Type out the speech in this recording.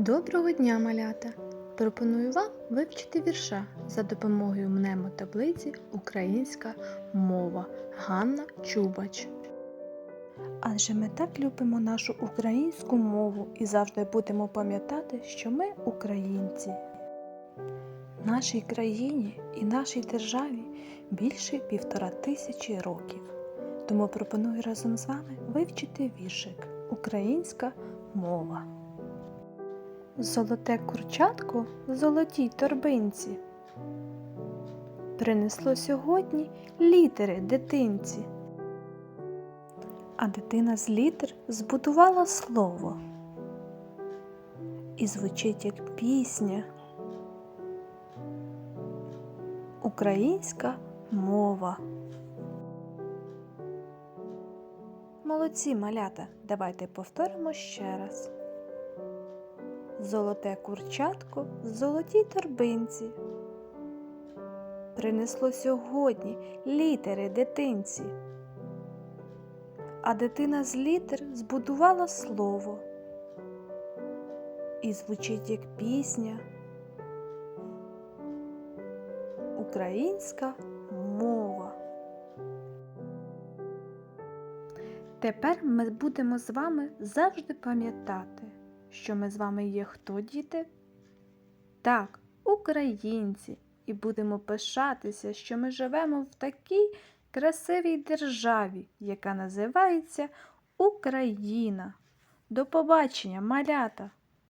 Доброго дня, малята! Пропоную вам вивчити вірша за допомогою мнемотаблиці Українська мова Ганна Чубач. Адже ми так любимо нашу українську мову і завжди будемо пам'ятати, що ми українці. Нашій країні і нашій державі більше півтора тисячі років. Тому пропоную разом з вами вивчити віршик Українська мова. Золоте курчатко в золотій торбинці. Принесло сьогодні літери дитинці. А дитина з літер збудувала слово. І звучить як пісня. Українська мова. Молодці малята. Давайте повторимо ще раз. Золоте курчатко в золотій торбинці. Принесло сьогодні літери дитинці. А дитина з літер збудувала слово. І звучить як пісня. Українська мова. Тепер ми будемо з вами завжди пам'ятати, що ми з вами є хто діти? Так, українці, і будемо пишатися, що ми живемо в такій красивій державі, яка називається Україна. До побачення, малята!